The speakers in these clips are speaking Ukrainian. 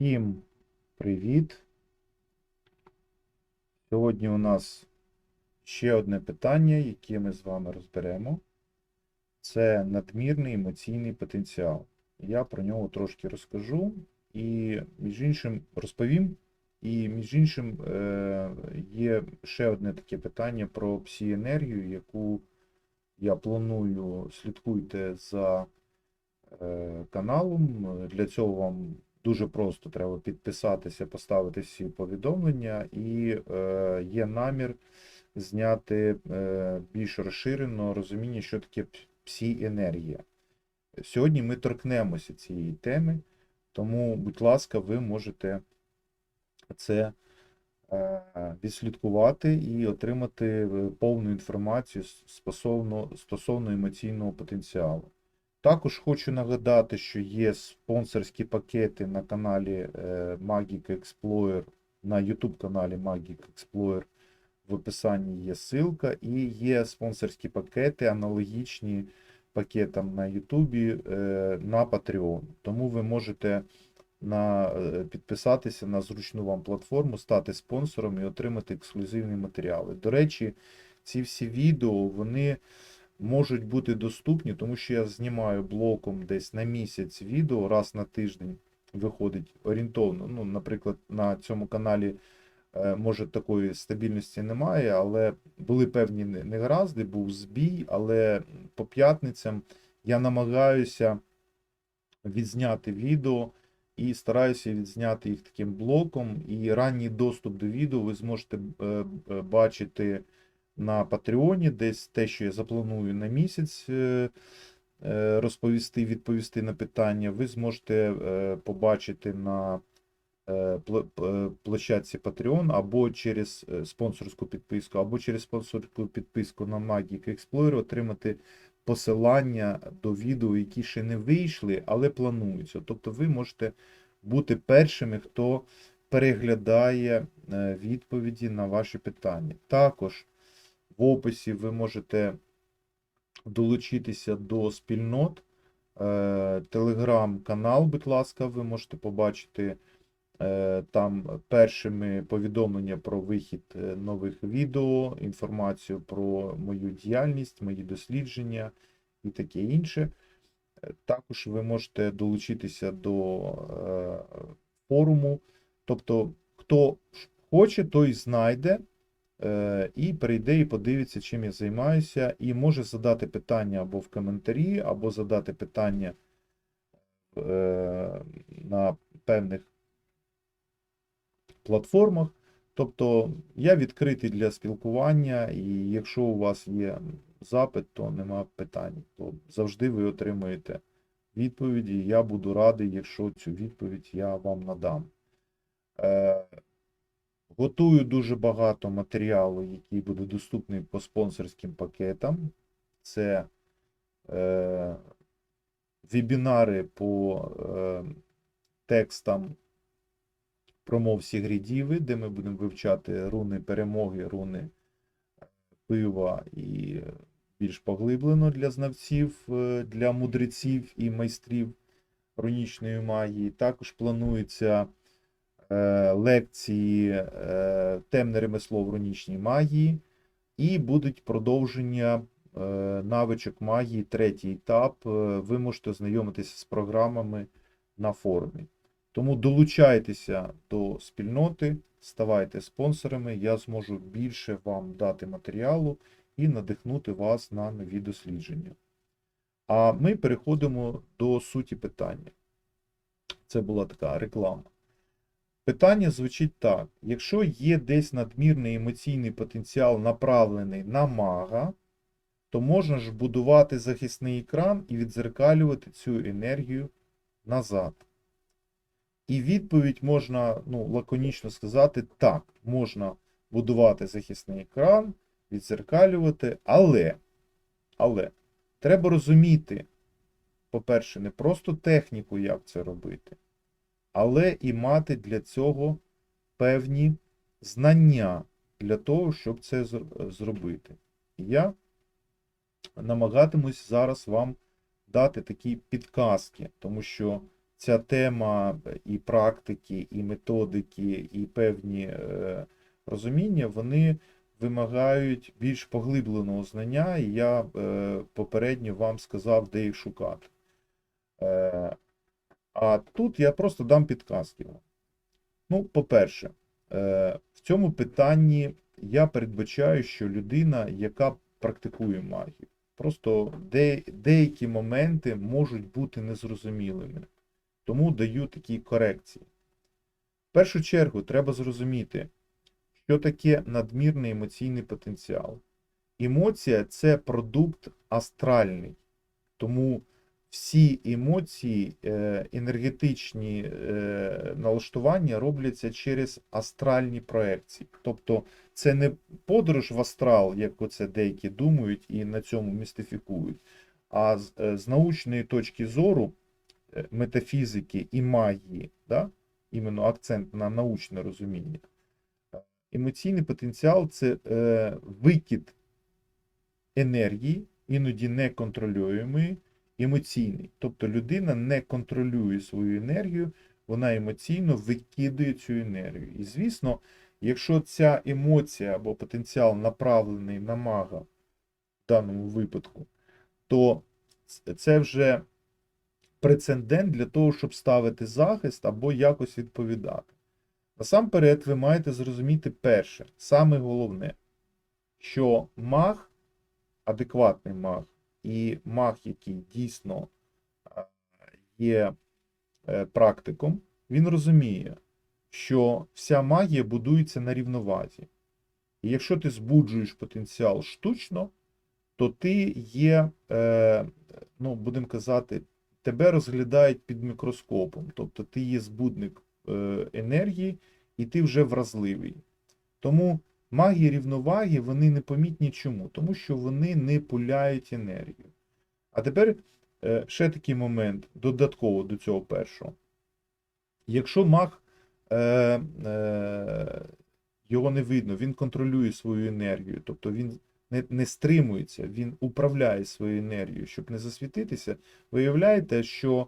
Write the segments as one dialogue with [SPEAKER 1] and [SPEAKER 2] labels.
[SPEAKER 1] Всім привіт! Сьогодні у нас ще одне питання, яке ми з вами розберемо. Це надмірний емоційний потенціал. Я про нього трошки розкажу і, між іншим, розповім. І, між іншим, е, є ще одне таке питання про псі-енергію, яку я планую. Слідкуйте за е, каналом. Для цього вам дуже просто треба підписатися, поставити всі повідомлення, і е, є намір зняти е, більш розширено розуміння, що таке псі-енергія. Сьогодні ми торкнемося цієї теми, тому, будь ласка, ви можете це е, відслідкувати і отримати е, повну інформацію стосовно, стосовно емоційного потенціалу. Також хочу нагадати, що є спонсорські пакети на каналі е, Magic Explorer, на YouTube каналі Magic Explorer. В описанні є ссылка, і є спонсорські пакети, аналогічні пакетам на YouTube е, на Patreon. Тому ви можете на, е, підписатися на зручну вам платформу, стати спонсором і отримати ексклюзивні матеріали. До речі, ці всі відео, вони можуть бути доступні, тому що я знімаю блоком десь на місяць відео, раз на тиждень виходить орієнтовно. Ну, наприклад, на цьому каналі е, може такої стабільності немає, але були певні не- негаразди, був збій, але по п'ятницям я намагаюся відзняти відео і стараюся відзняти їх таким блоком. І ранній доступ до відео ви зможете е, е, бачити на Патреоні, десь те, що я запланую на місяць е, е, розповісти, відповісти на питання, ви зможете е, побачити на площадці Patreon або через спонсорську підписку, або через спонсорську підписку на Magic Explorer отримати посилання до відео, які ще не вийшли, але плануються. Тобто ви можете бути першими, хто переглядає відповіді на ваші питання. Також в описі ви можете долучитися до спільнот. Е, Телеграм-канал, будь ласка, ви можете побачити е, там першими повідомлення про вихід е, нових відео, інформацію про мою діяльність, мої дослідження і таке інше. Також ви можете долучитися до форуму. Тобто, хто хоче, той знайде і перейде і подивиться, чим я займаюся, і може задати питання або в коментарі, або задати питання е, на певних платформах. Тобто я відкритий для спілкування, і якщо у вас є запит, то нема питань, то завжди ви отримуєте відповіді. Я буду радий, якщо цю відповідь я вам надам. Е, Готую дуже багато матеріалу, який буде доступний по спонсорським пакетам. Це е, вебінари по е, текстам промов Сігрідіви, де ми будемо вивчати руни перемоги, руни пива і більш поглиблено для знавців, е, для мудреців і майстрів рунічної магії. Також планується е, лекції е, Темне ремесло в рунічній магії, і будуть продовження е, навичок магії, третій етап. Е, Ви можете ознайомитися з програмами на форумі. Тому долучайтеся до спільноти, ставайте спонсорами, я зможу більше вам дати матеріалу і надихнути вас на нові дослідження. А ми переходимо до суті питання. Це була така реклама. Питання звучить так: якщо є десь надмірний емоційний потенціал, направлений на мага, то можна ж будувати захисний екран і відзеркалювати цю енергію назад. І відповідь можна ну, лаконічно сказати: так, можна будувати захисний екран, відзеркалювати, але, але треба розуміти, по-перше, не просто техніку, як це робити, але і мати для цього певні знання для того, щоб це зробити. Я намагатимусь зараз вам дати такі підказки, тому що ця тема і практики, і методики, і певні е, розуміння, вони вимагають більш поглибленого знання, і я е, попередньо вам сказав, де їх шукати. Е, а тут я просто дам підказки. Ну, по-перше, е, в цьому питанні я передбачаю, що людина, яка практикує магію, просто де, деякі моменти можуть бути незрозумілими. Тому даю такі корекції. В першу чергу треба зрозуміти, що таке надмірний емоційний потенціал. Емоція це продукт астральний. Тому всі емоції, е, енергетичні е, налаштування робляться через астральні проекції. Тобто це не подорож в астрал, як оце деякі думають і на цьому містифікують. А з, е, з научної точки зору метафізики і магії, да? іменно акцент на научне розуміння. Емоційний потенціал це е, викид енергії, іноді неконтролюємої, емоційний. Тобто людина не контролює свою енергію, вона емоційно викидує цю енергію. І звісно, якщо ця емоція або потенціал направлений на мага в даному випадку, то це вже прецедент для того, щоб ставити захист або якось відповідати. Насамперед, ви маєте зрозуміти перше, саме головне, що маг, адекватний маг, і маг, який дійсно є е, практиком, він розуміє, що вся магія будується на рівновазі. І якщо ти збуджуєш потенціал штучно, то ти є, е, ну, будемо казати, тебе розглядають під мікроскопом. Тобто ти є збудник е, енергії, і ти вже вразливий. Тому магії рівноваги вони непомітні чому? Тому що вони не пуляють енергію. А тепер е, ще такий момент додатково до цього першого. Якщо маг е, е, його не видно, він контролює свою енергію, тобто він не, не стримується, він управляє своєю енергією, щоб не засвітитися, виявляєте, що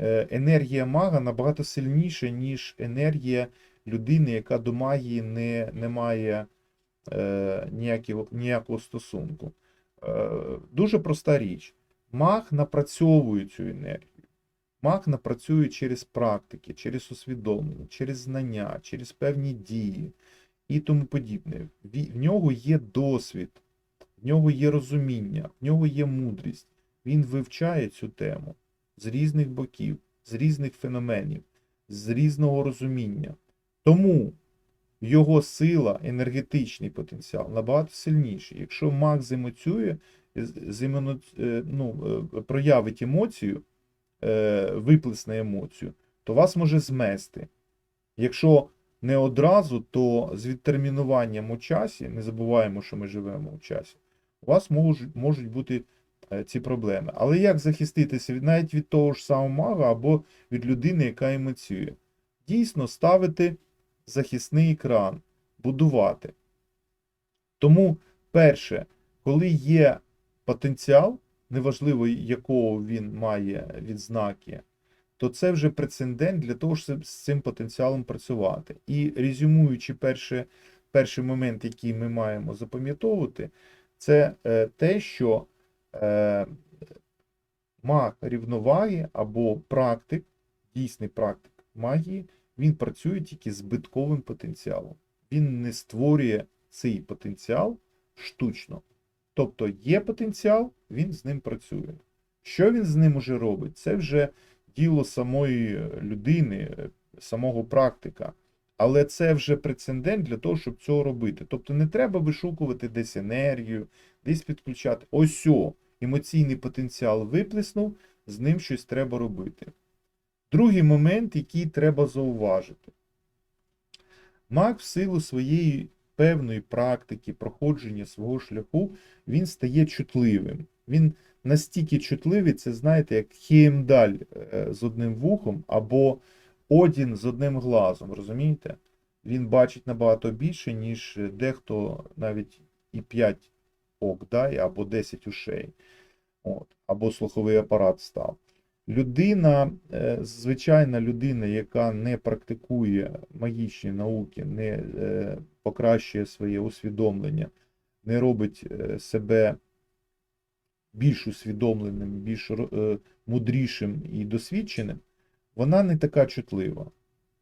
[SPEAKER 1] е, енергія мага набагато сильніша, ніж енергія людини, яка до магії не, не має е, ніякого, ніякого стосунку. Е, дуже проста річ. Маг напрацьовує цю енергію. Маг напрацює через практики, через усвідомлення, через знання, через певні дії і тому подібне. В нього є досвід, в нього є розуміння, в нього є мудрість. Він вивчає цю тему з різних боків, з різних феноменів, з різного розуміння. Тому його сила, енергетичний потенціал набагато сильніший. Якщо маг земоцює, з- з іменно, е, ну, е, проявить емоцію, е, виплесне емоцію, то вас може змести. Якщо не одразу, то з відтермінуванням у часі, не забуваємо, що ми живемо у часі, у вас можуть, можуть бути ці проблеми. Але як захиститися навіть від того ж самого мага або від людини, яка емоціює? Дійсно ставити захисний екран, будувати. Тому, перше, коли є потенціал, неважливо якого він має відзнаки, то це вже прецедент для того, щоб з цим потенціалом працювати. І резюмуючи перший, перший момент, який ми маємо запам'ятовувати, це е, те, що е, маг рівноваги або практик, дійсний практик магії, він працює тільки збитковим потенціалом. Він не створює цей потенціал штучно. Тобто є потенціал, він з ним працює. Що він з ним уже робить? Це вже діло самої людини, е, самого практика. Але це вже прецедент для того, щоб цього робити. Тобто не треба вишукувати десь енергію, десь підключати. Ось о, емоційний потенціал виплеснув, з ним щось треба робити. Другий момент, який треба зауважити. Маг в силу своєї певної практики, проходження свого шляху, він стає чутливим. Він настільки чутливий, це знаєте, як хіємдаль е, з одним вухом або Одін з одним глазом, розумієте? Він бачить набагато більше, ніж дехто навіть і 5 ок, да, або 10 ушей. От, або слуховий апарат став. Людина, е, звичайна людина, яка не практикує магічні науки, не е, покращує своє усвідомлення, не робить е, себе більш усвідомленим, більш мудрішим і досвідченим, вона не така чутлива.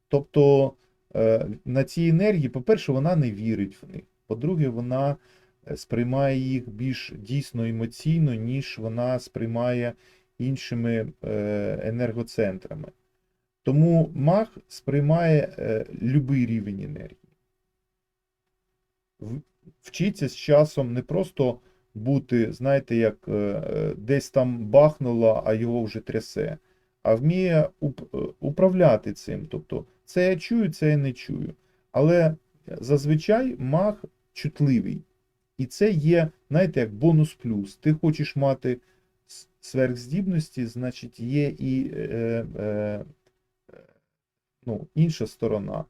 [SPEAKER 1] Тобто на ці енергії, по-перше, вона не вірить в них. По-друге, вона сприймає їх більш дійсно емоційно, ніж вона сприймає іншими е, енергоцентрами. Тому маг сприймає е, любий рівень енергії. Вчиться з часом не просто бути, знаєте, як е, десь там бахнуло, а його вже трясе, а вміє управляти цим. Тобто, це я чую, це я не чую. Але зазвичай маг чутливий. І це є, знаєте, як бонус плюс. Ти хочеш мати сверхздібності, значить, є і е, е, е, ну, інша сторона.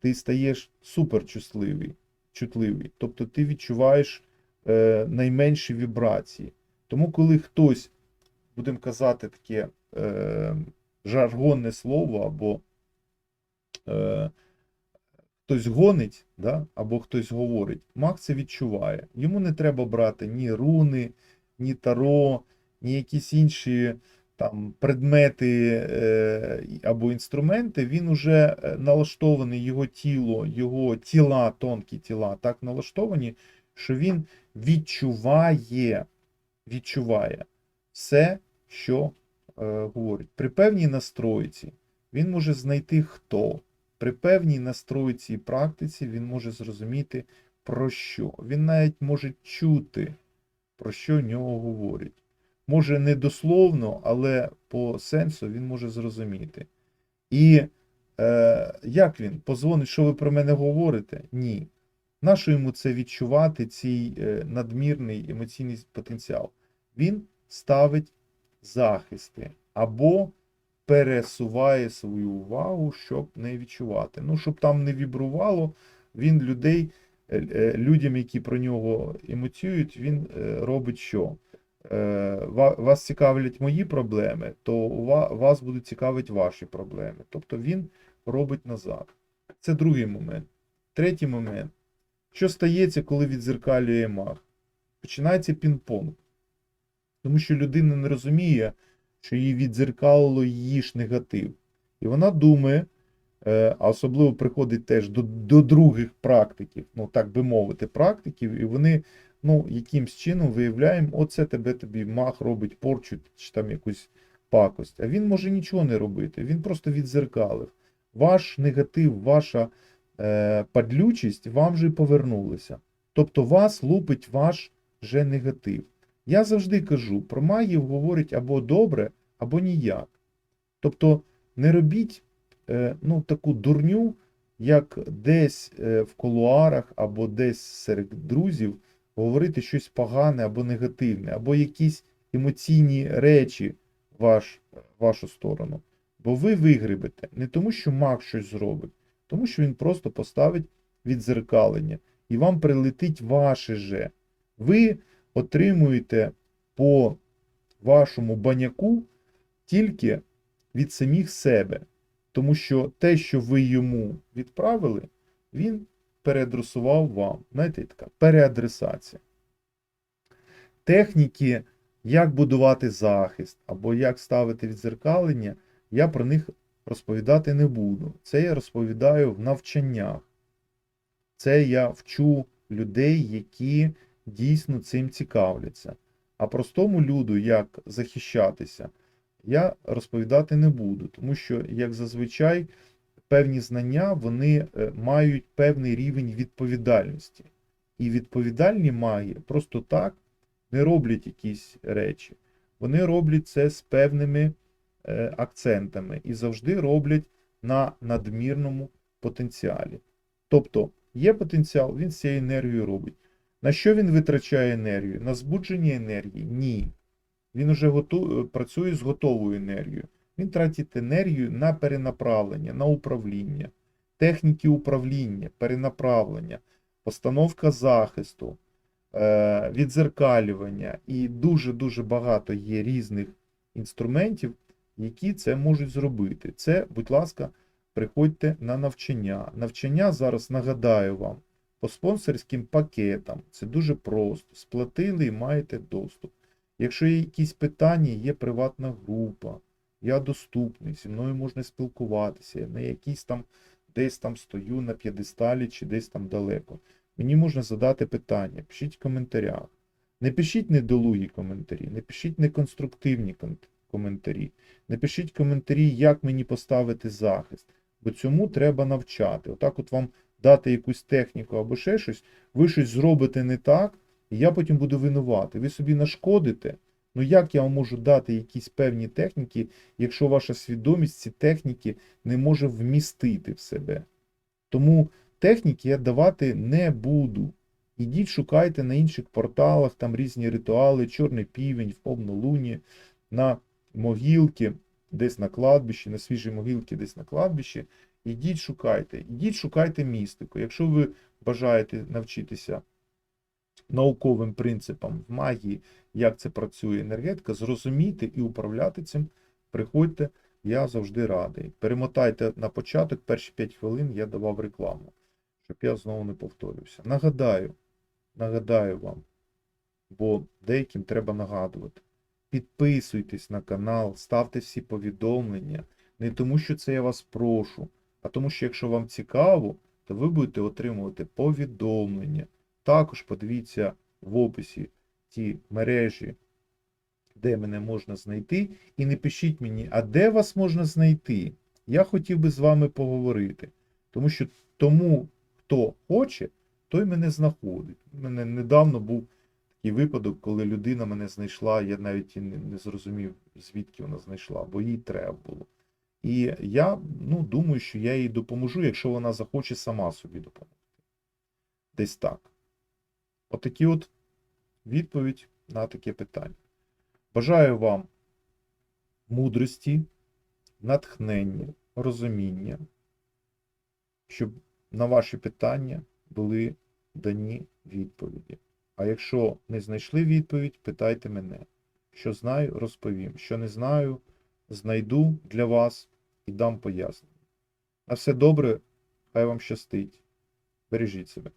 [SPEAKER 1] Ти стаєш суперчутливий, чутливий. Тобто ти відчуваєш е, найменші вібрації. Тому, коли хтось, будемо казати таке е, жаргонне слово, або е, хтось гонить, да, або хтось говорить, маг це відчуває. Йому не треба брати ні руни, ні таро, ні якісь інші там предмети е, або інструменти, він уже е, налаштований, його тіло, його тіла, тонкі тіла, так налаштовані, що він відчуває, відчуває все, що е, говорить. При певній настройці він може знайти хто. При певній настройці і практиці він може зрозуміти про що. Він навіть може чути, про що в нього говорять. Може не дословно, але по сенсу він може зрозуміти. І е, як він? Позвонить, що ви про мене говорите? Ні. Нащо йому це відчувати, цей е, надмірний емоційний потенціал? Він ставить захисти або пересуває свою увагу, щоб не відчувати. Ну, щоб там не вібрувало, він людей, е, е, людям, які про нього емоціюють, він робить що? Е, ва- Вас цікавлять мої проблеми, то вас будуть цікавити ваші проблеми. Тобто він робить назад. Це другий момент. Третій момент. Що стається, коли відзеркалює маг? Починається пінг-понг. Тому що людина не розуміє, що її відзеркалило її ж негатив. І вона думає, е, а особливо приходить теж до, до других практиків, ну так би мовити, практиків, і вони ну, якимсь чином виявляємо, оце тебе тобі маг робить порчу чи там якусь пакость. А він може нічого не робити, він просто відзеркалив. Ваш негатив, ваша е, падлючість вам же повернулися. Тобто вас лупить ваш же негатив. Я завжди кажу, про магів говорять або добре, або ніяк. Тобто не робіть е, ну, таку дурню, як десь е, в колуарах або десь серед друзів говорити щось погане або негативне, або якісь емоційні речі в ваш, вашу сторону. Бо ви вигребете не тому, що маг щось зробить, тому що він просто поставить відзеркалення, і вам прилетить ваше же. Ви отримуєте по вашому баняку тільки від самих себе. Тому що те, що ви йому відправили, він переадресував вам. Знаєте, така переадресація. Техніки, як будувати захист або як ставити відзеркалення, я про них розповідати не буду. Це я розповідаю в навчаннях. Це я вчу людей, які дійсно цим цікавляться. А простому люду, як захищатися, я розповідати не буду, тому що, як зазвичай, певні знання вони е, мають певний рівень відповідальності. І відповідальні маги просто так не роблять якісь речі. Вони роблять це з певними е, акцентами і завжди роблять на надмірному потенціалі. Тобто є потенціал, він з цією енергією робить. На що він витрачає енергію? На збудження енергії? Ні. Він вже готу... працює з готовою енергією. Він тратить енергію на перенаправлення, на управління, техніки управління, перенаправлення, постановка захисту, е, відзеркалювання і дуже-дуже багато є різних інструментів, які це можуть зробити. Це, будь ласка, приходьте на навчання. Навчання зараз нагадаю вам по спонсорським пакетам. Це дуже просто. Сплатили і маєте доступ. Якщо є якісь питання, є приватна група, я доступний, зі мною можна спілкуватися, я не якийсь там десь там стою на п'єдесталі чи десь там далеко. Мені можна задати питання, пишіть в коментарях. Не пишіть недолугі коментарі, не пишіть неконструктивні кон- коментарі, не пишіть коментарі, як мені поставити захист, бо цьому треба навчати. Отак от вам дати якусь техніку або ще щось, ви щось зробите не так, і я потім буду винувати. Ви собі нашкодите. Ну як я вам можу дати якісь певні техніки, якщо ваша свідомість ці техніки не може вмістити в себе? Тому техніки я давати не буду. Ідіть, шукайте на інших порталах, там різні ритуали, чорний півень, в повнолунні, на могилки, десь на кладбищі, на свіжій могилці, десь на кладбищі. Ідіть, шукайте, ідіть, шукайте містику. Якщо ви бажаєте навчитися науковим принципам в магії, як це працює енергетика, зрозуміти і управляти цим, приходьте, я завжди радий. Перемотайте на початок, перші 5 хвилин я давав рекламу, щоб я знову не повторювався. Нагадаю, нагадаю вам, бо деяким треба нагадувати. Підписуйтесь на канал, ставте всі повідомлення. Не тому, що це я вас прошу, а тому, що якщо вам цікаво, то ви будете отримувати повідомлення. Також подивіться в описі ті мережі, де мене можна знайти. І не пишіть мені, а де вас можна знайти? Я хотів би з вами поговорити. Тому що тому, хто хоче, той мене знаходить. У мене недавно був такий випадок, коли людина мене знайшла, я навіть і не, зрозумів, звідки вона знайшла, бо їй треба було. І я ну, думаю, що я їй допоможу, якщо вона захоче сама собі допомогти. Десь так. Отакі от відповідь на таке питання. Бажаю вам мудрості, натхнення, розуміння, щоб на ваші питання були дані відповіді. А якщо не знайшли відповідь, питайте мене. Що знаю, розповім. Що не знаю, знайду для вас і дам пояснення. На все добре, хай вам щастить. Бережіть себе.